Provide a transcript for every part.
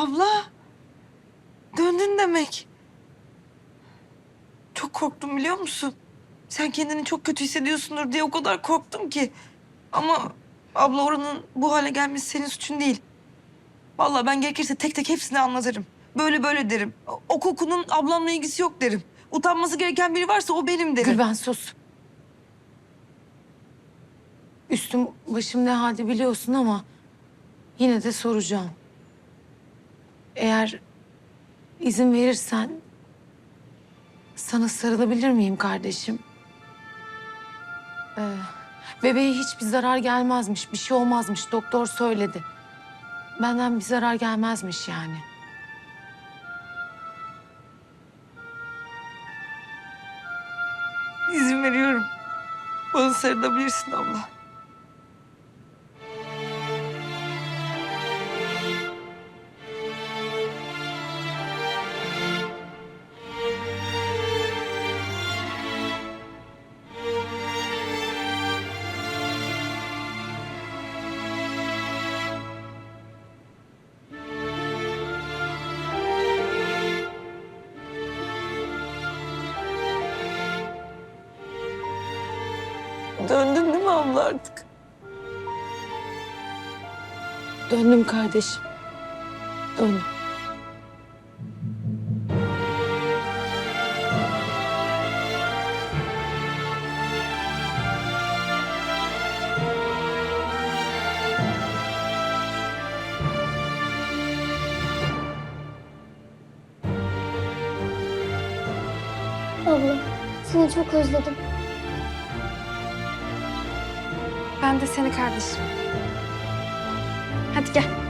Abla. Döndün demek. Çok korktum biliyor musun? Sen kendini çok kötü hissediyorsundur diye o kadar korktum ki. Ama abla oranın bu hale gelmesi senin suçun değil. Vallahi ben gerekirse tek tek hepsini anlatırım. Böyle böyle derim. O- kokunun ablamla ilgisi yok derim. Utanması gereken biri varsa o benim derim. Gülben sus. Üstüm başım ne halde biliyorsun ama yine de soracağım. Eğer izin verirsen sana sarılabilir miyim kardeşim? Ee, bebeğe hiçbir zarar gelmezmiş, bir şey olmazmış. Doktor söyledi. Benden bir zarar gelmezmiş yani. İzin veriyorum. Bana sarılabilirsin abla. Döndün değil mi abla artık? Döndüm kardeşim. Döndüm. Abla, seni çok özledim. Ben de seni kardeşim. Hadi gel.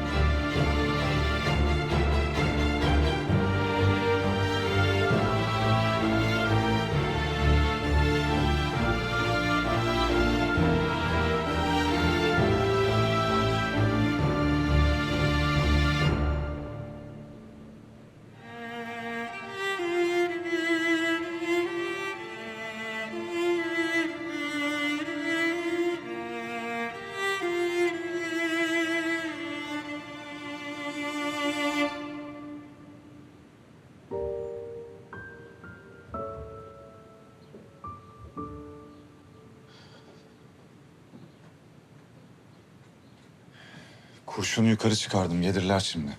Kurşunu yukarı çıkardım. Yedirler şimdi.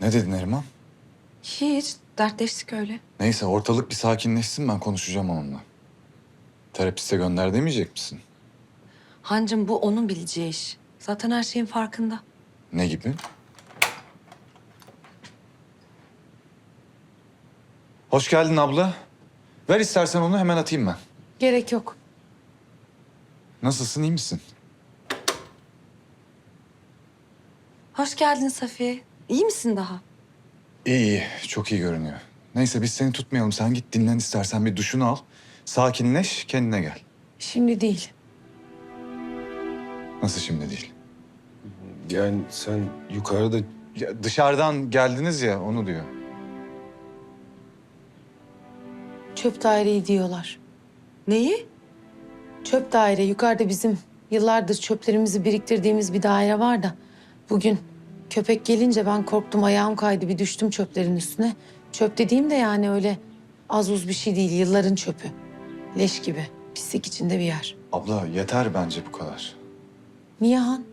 Ne dedin Neriman? Hiç. Dertleştik öyle. Neyse ortalık bir sakinleşsin ben konuşacağım onunla. Terapiste gönder demeyecek misin? Hancım bu onun bileceği iş. Zaten her şeyin farkında. Ne gibi? Hoş geldin abla. Ver istersen onu hemen atayım ben. Gerek yok. Nasılsın iyi misin? Hoş geldin Safiye. İyi misin daha? İyi iyi çok iyi görünüyor. Neyse biz seni tutmayalım. Sen git dinlen istersen bir duşunu al. Sakinleş kendine gel. Şimdi değil. Nasıl şimdi değil? Yani sen yukarıda Ya dışarıdan geldiniz ya onu diyor. Çöp daireyi diyorlar. Neyi? Çöp daire yukarıda bizim yıllardır çöplerimizi biriktirdiğimiz bir daire var da bugün köpek gelince ben korktum ayağım kaydı bir düştüm çöplerin üstüne. Çöp dediğim de yani öyle az uz bir şey değil yılların çöpü. Leş gibi pislik içinde bir yer. Abla yeter bence bu kadar. Niye Han?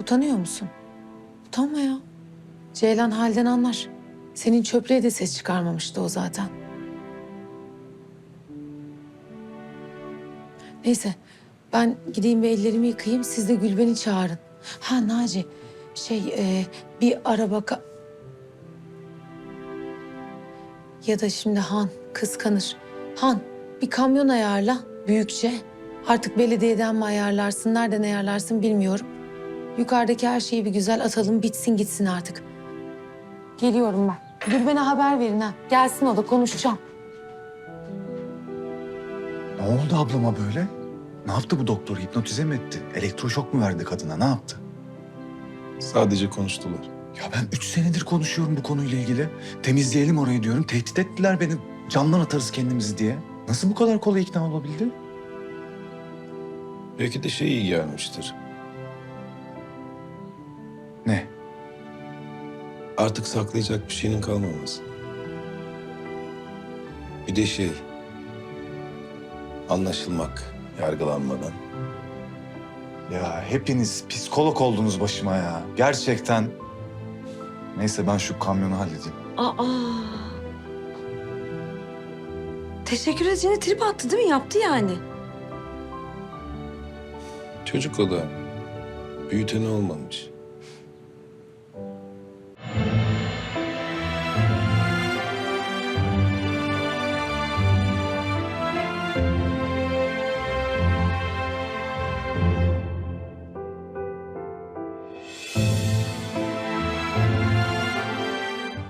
Utanıyor musun? Utanma ya. Ceylan halden anlar. Senin çöplüğe de ses çıkarmamıştı o zaten. Neyse ben gideyim bir ellerimi yıkayayım siz de Gülben'i çağırın. Ha Naci şey e, bir araba ka- ya da şimdi Han kıskanır. Han bir kamyon ayarla büyükçe. Artık belediyeden mi ayarlarsın nereden ayarlarsın bilmiyorum. Yukarıdaki her şeyi bir güzel atalım bitsin gitsin artık. Geliyorum ben. Gülben'e haber verin ha. Gelsin o da konuşacağım. Ne oldu ablama böyle? Ne yaptı bu doktor? Hipnotize mi etti? Elektroşok mu verdi kadına? Ne yaptı? Sadece konuştular. Ya ben üç senedir konuşuyorum bu konuyla ilgili. Temizleyelim orayı diyorum. Tehdit ettiler beni. Camdan atarız kendimizi diye. Nasıl bu kadar kolay ikna olabildi? Belki de şey iyi gelmiştir. Ne? Artık saklayacak bir şeyinin kalmaması. Bir de şey... Anlaşılmak yargılanmadan. Ya hepiniz psikolog oldunuz başıma ya. Gerçekten. Neyse ben şu kamyonu halledeyim. Aa. Teşekkür edeceğine trip attı değil mi? Yaptı yani. Çocuk o da büyüteni olmamış.